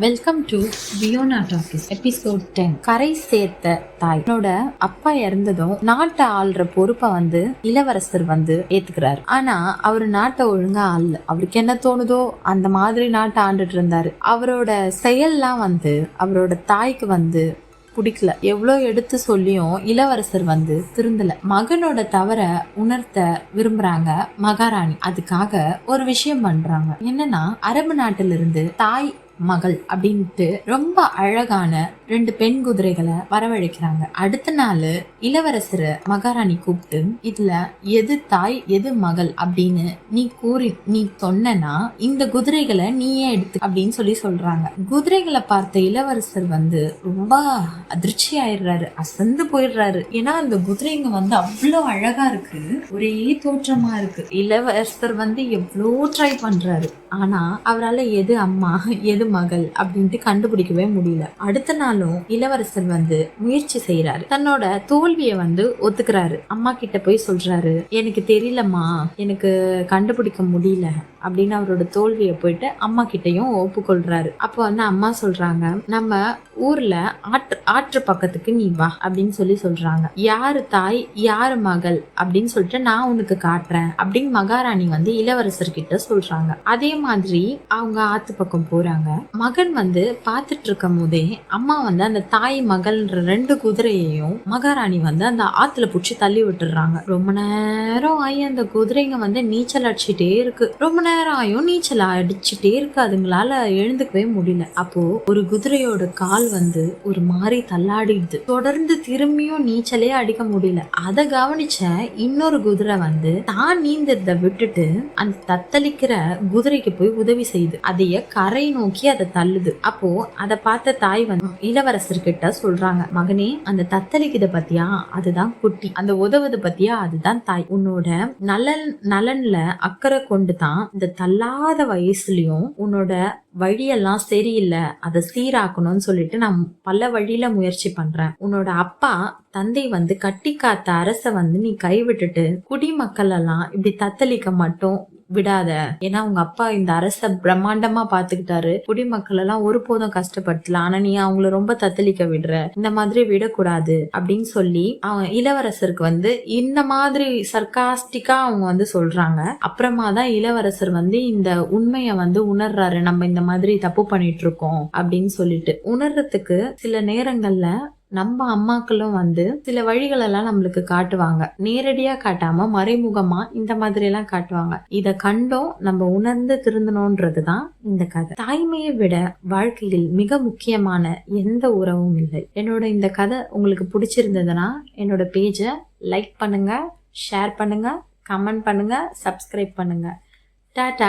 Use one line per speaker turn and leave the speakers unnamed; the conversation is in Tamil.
Welcome to Viona talkies episode ten கரை சேர்த்த தாய். என்னோட அப்பா இறந்ததும் நாட்டை ஆள்ற பொறுப்பை வந்து இளவரசர் வந்து ஏத்துக்கிறாரு. ஆனா அவர் நாட்டை ஒழுங்கா ஆளல அவருக்கு என்ன தோணுதோ அந்த மாதிரி நாட்டை ஆண்டுட்டு இருந்தாரு. அவரோட செயல்லாம் வந்து அவரோட தாய்க்கு வந்து பிடிக்கல. எவ்வளோ எடுத்து சொல்லியும் இளவரசர் வந்து திருந்தல. மகனோட தவற உணர்த்த விரும்புறாங்க மகாராணி. அதுக்காக ஒரு விஷயம் பண்றாங்க. என்னன்னா அரபு நாட்டிலிருந்து தாய் மகள் அப்படின்ட்டு ரொம்ப அழகான ரெண்டு பெண் குதிரைகளை வரவழைக்கிறாங்க. அடுத்த நாள் இளவரசரை மகாராணி கூப்பிட்டு இதுல எது தாய் எது மகள்? அப்படின்னு நீ கூறி நீ சொன்னனா இந்த குதிரைகளை நீயே எடுத்து அப்படின்னு சொல்லி சொல்றாங்க. குதிரைகளை பார்த்த இளவரசர் வந்து ரொம்ப அதிர்ச்சி ஆயிடுறாரு அசந்து போயிடுறாரு. ஏன்னா அந்த குதிரைங்க வந்து அவ்வளோ அழகா இருக்கு ஒரே தோற்றமா இருக்கு. இளவரசர் வந்து எவ்வளோ ட்ரை பண்றாரு. ஆனா அவரால் எது அம்மா எது மகள் அப்படின்ட்டு கண்டுபிடிக்கவே முடியல. அடுத்த நாள் நாளும் இளவரசர் வந்து முயற்சி செய்யறாரு தன்னோட தோல்வியை வந்து ஒத்துக்கிறாரு. அம்மா கிட்ட போய் சொல்றாரு. எனக்கு தெரியலம்மா. எனக்கு கண்டுபிடிக்க முடியல. அப்படின்னு அவரோட தோல்வியை போயிட்டு அம்மா கிட்டையும் ஒப்புக்கொள்றாரு. அப்போ வந்து அம்மா சொல்றாங்க நம்ம ஊர்ல ஆற்று ஆற்று பக்கத்துக்கு நீ வா அப்படின்னு சொல்லி சொல்றாங்க. யாரு தாய் யாரு மகள்? அப்படின்னு சொல்லிட்டு நான் உனக்கு காட்டுறேன் அப்படின்னு மகாராணி வந்து இளவரசர்கிட்ட சொல்றாங்க. அதே மாதிரி அவங்க ஆத்து பக்கம் போறாங்க. மகன் வந்து பார்த்துட்டு இருக்கும் போதே அம்மா வந்து அந்த தாய் மகள்ன்ற ரெண்டு குதிரையையும் மகாராணி வந்து அந்த ஆத்துல பிடிச்சி தள்ளி விட்டுறாங்க ரொம்ப நேரம் ஆகி அந்த குதிரைங்க வந்து நீச்சல் அடிச்சுட்டே இருக்கு. ரொம்ப நேரம் ஆயும் நீச்சல் அடிச்சுட்டே இருக்கு அதுங்களால எழுந்துக்கவே முடியல. அப்போ ஒரு குதிரையோட கால் வந்து ஒரு மாதிரி தள்ளாடிடுது. தொடர்ந்து திரும்பியும் நீச்சலே அடிக்க முடியல. அதை கவனிச்ச இன்னொரு குதிரை வந்து தான் நீந்ததை விட்டுட்டு அந்த தத்தளிக்கிற குதிரைக்கு போய் உதவி செய்யுது. அதைய கரை நோக்கி அதை தள்ளுது. அப்போ அதை பார்த்த தாய் வந்து இளவரசர்கிட்ட சொல்றாங்க மகனே அந்த தத்தளிக்குத பத்தியா? அதுதான் குட்டி. அந்த உதவுது பத்தியா? அதுதான் தாய். உன்னோட நலன் நலன்ல அக்கறை கொண்டு தான் இந்த தள்ளாத வயசுலயும் உன்னோட வழியெல்லாம் சரியில்லை அதை சீராக்கணும்னு சொல்லிட்டு நான் பல வழியில முயற்சி பண்றேன். உன்னோட அப்பா தந்தை வந்து கட்டி காத்த அரச வந்து நீ கைவிட்டுட்டு குடிமக்கள் எல்லாம் இப்படி தத்தளிக்க மட்டும் விடாத. ஏன்னா உங்க அப்பா இந்த அரச பிரம்மாண்டமா பாத்துக்கிட்டாரு. குடிமக்கள் எல்லாம் ஒருபோதும் கஷ்டப்படுத்தல. ஆனா நீ அவங்கள ரொம்ப தத்தளிக்க விடுற. இந்த மாதிரி விடக்கூடாது அப்படின்னு சொல்லி அவன் இளவரசருக்கு வந்து இந்த மாதிரி சர்க்காஸ்டிக்கா அவங்க வந்து சொல்றாங்க. அப்புறமா தான் இளவரசர் வந்து இந்த உண்மையை வந்து உணர்றாரு. நம்ம இந்த மாதிரி தப்பு பண்ணிட்டு இருக்கோம் அப்படின்னு சொல்லிட்டு. உணர்றதுக்கு சில நேரங்கள்ல நம்ம அம்மாக்களும் வந்து சில வழிகளெல்லாம் நம்மளுக்கு காட்டுவாங்க. நேரடியா காட்டாம மறைமுகமா இந்த மாதிரி எல்லாம் காட்டுவாங்க. இத கண்டோம் நம்ம உணர்ந்து திருந்தணும்ன்றதுதான் இந்த கதை. தாய்மையை விட வாழ்க்கையில் மிக முக்கியமான எந்த உறவும் இல்லை. என்னோட இந்த கதை உங்களுக்கு பிடிச்சிருந்ததுன்னா என்னோட பேஜை லைக் பண்ணுங்க ஷேர் பண்ணுங்க கமெண்ட் பண்ணுங்க சப்ஸ்கிரைப் பண்ணுங்க. டாடா!